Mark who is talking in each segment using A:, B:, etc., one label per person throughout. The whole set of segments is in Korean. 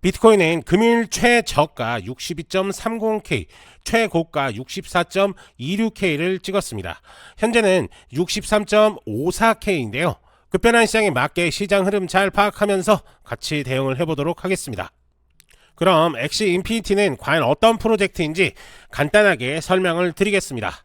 A: 비트코인은 금일 최저가 62.30K, 최고가 64.26K를 찍었습니다. 현재는 63.54K인데요. 급변한 시장에 맞게 시장 흐름 잘 파악하면서 같이 대응을 해보도록 하겠습니다. 그럼 엑시 인피니티는 과연 어떤 프로젝트인지 간단하게 설명을 드리겠습니다.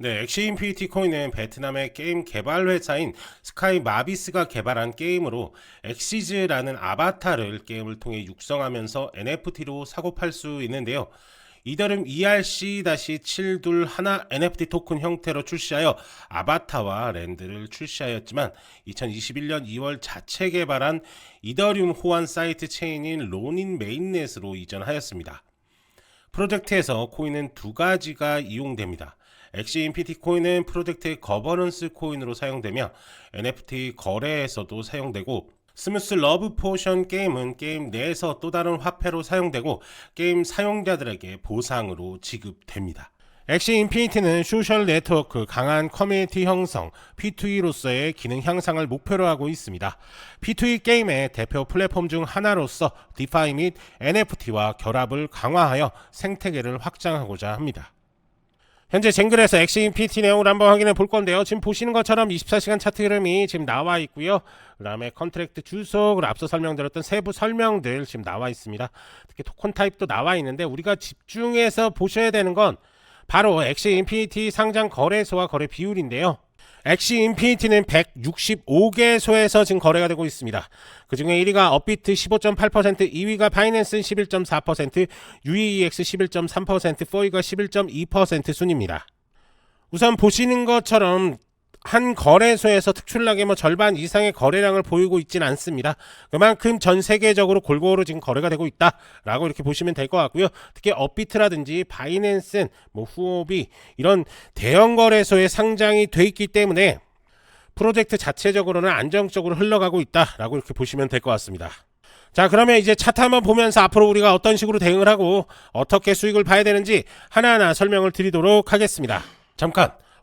A: 네, 엑시 인피니티 코인은 베트남의 게임 개발 회사인 스카이 마비스가 개발한 게임으로 엑시즈라는 아바타를 게임을 통해 육성하면서 NFT로 사고 팔 수 있는데요. 이더름 ERC-721 NFT 토큰 형태로 출시하여 아바타와 랜드를 출시하였지만 2021년 2월 자체 개발한 이더리움 호환 사이트 체인인 로닌 메인넷으로 이전하였습니다. 프로젝트에서 코인은 두 가지가 이용됩니다. 엑시 인피티 코인은 프로젝트의 거버넌스 코인으로 사용되며 NFT 거래에서도 사용되고 스무스 러브 포션 게임은 게임 내에서 또 다른 화폐로 사용되고 게임 사용자들에게 보상으로 지급됩니다. 엑시 인피니티는 소셜 네트워크 강한 커뮤니티 형성 P2E로서의 기능 향상을 목표로 하고 있습니다. P2E 게임의 대표 플랫폼 중 하나로서 디파이 및 NFT와 결합을 강화하여 생태계를 확장하고자 합니다. 현재 쟁글에서 엑시 인피니티 내용을 한번 확인해 볼 건데요. 지금 보시는 것처럼 24시간 차트 흐름이 지금 나와 있고요. 그다음에 컨트랙트 주소, 앞서 설명드렸던 세부 설명들 지금 나와 있습니다. 특히 토큰 타입도 나와 있는데 우리가 집중해서 보셔야 되는 건 바로 엑시 인피니티 상장 거래소와 거래 비율인데요. 엑시 인피니티는 165개소에서 지금 거래가 되고 있습니다. 그 중에 1위가 업비트 15.8%, 2위가 바이낸스 11.4%, UEX 11.3%, 포이가 11.2% 순입니다. 우선 보시는 것처럼 한 거래소에서 특출나게 뭐 절반 이상의 거래량을 보이고 있지는 않습니다. 그만큼 전 세계적으로 골고루 지금 거래가 되고 있다라고 이렇게 보시면 될 것 같고요. 특히 업비트라든지 바이낸스, 뭐 후오비 이런 대형 거래소에 상장이 돼 있기 때문에 프로젝트 자체적으로는 안정적으로 흘러가고 있다라고 이렇게 보시면 될 것 같습니다. 자, 그러면 이제 차트 한번 보면서 앞으로 우리가 어떤 식으로 대응을 하고 어떻게 수익을 봐야 되는지 하나하나 설명을 드리도록 하겠습니다. 잠깐,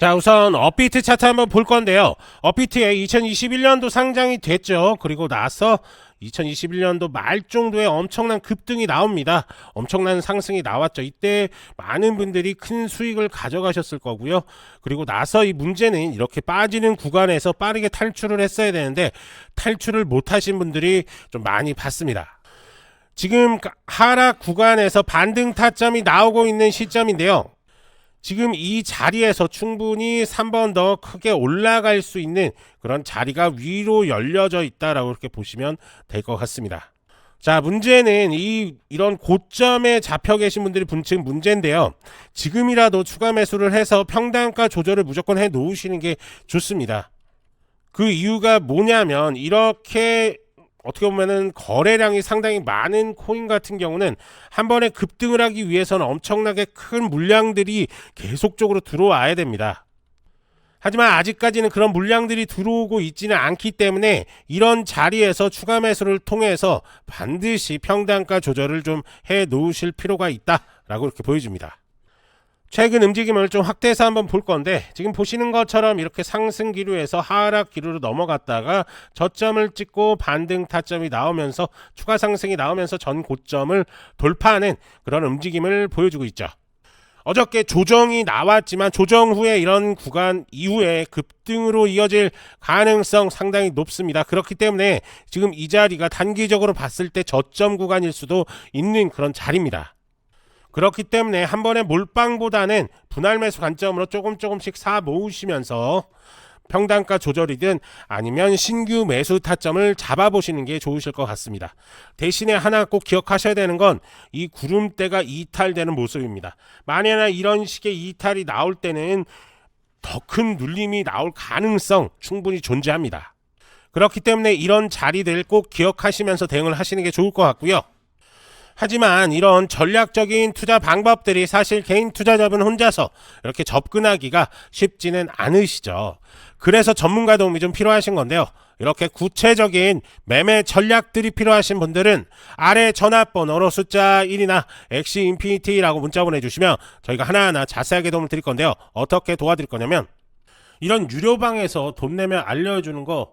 A: 자 우선 업비트 차트 한번 볼 건데요. 업비트에 2021년도 상장이 됐죠. 그리고 나서 2021년도 말 정도에 엄청난 급등이 나옵니다. 엄청난 상승이 나왔죠. 이때 많은 분들이 큰 수익을 가져가셨을 거고요. 그리고 나서 이 문제는 이렇게 빠지는 구간에서 빠르게 탈출을 했어야 되는데 탈출을 못 하신 분들이 좀 많이 봤습니다. 지금 하락 구간에서 반등 타점이 나오고 있는 시점인데요. 지금 이 자리에서 충분히 3번 더 크게 올라갈 수 있는 그런 자리가 위로 열려져 있다라고 이렇게 보시면 될 것 같습니다. 자, 문제는 이 이런 고점에 잡혀 계신 분들이 분층 문제인데요. 지금이라도 추가 매수를 해서 평단가 조절을 무조건 해 놓으시는 게 좋습니다. 그 이유가 뭐냐면 이렇게 어떻게 보면은 거래량이 상당히 많은 코인 같은 경우는 한 번에 급등을 하기 위해서는 엄청나게 큰 물량들이 계속적으로 들어와야 됩니다. 하지만 아직까지는 그런 물량들이 들어오고 있지는 않기 때문에 이런 자리에서 추가 매수를 통해서 반드시 평단가 조절을 좀 해 놓으실 필요가 있다라고 이렇게 보여줍니다. 최근 움직임을 좀 확대해서 한번 볼 건데 지금 보시는 것처럼 이렇게 상승 기류에서 하락 기류로 넘어갔다가 저점을 찍고 반등 타점이 나오면서 추가 상승이 나오면서 전 고점을 돌파하는 그런 움직임을 보여주고 있죠. 어저께 조정이 나왔지만 조정 후에 이런 구간 이후에 급등으로 이어질 가능성 상당히 높습니다. 그렇기 때문에 지금 이 자리가 단기적으로 봤을 때 저점 구간일 수도 있는 그런 자리입니다. 그렇기 때문에 한 번에 몰빵보다는 분할 매수 관점으로 조금 조금씩 사 모으시면서 평단가 조절이든 아니면 신규 매수 타점을 잡아보시는 게 좋으실 것 같습니다. 대신에 하나 꼭 기억하셔야 되는 건 이 구름대가 이탈되는 모습입니다. 만약에 이런 식의 이탈이 나올 때는 더 큰 눌림이 나올 가능성 충분히 존재합니다. 그렇기 때문에 이런 자리들 꼭 기억하시면서 대응을 하시는 게 좋을 것 같고요. 하지만 이런 전략적인 투자 방법들이 사실 개인 투자자분 혼자서 이렇게 접근하기가 쉽지는 않으시죠. 그래서 전문가 도움이 좀 필요하신 건데요. 이렇게 구체적인 매매 전략들이 필요하신 분들은 아래 전화번호로 숫자 1이나 엑시 인피니티라고 문자 보내주시면 저희가 하나하나 자세하게 도움을 드릴 건데요. 어떻게 도와드릴 거냐면 이런 유료방에서 돈 내면 알려주는 거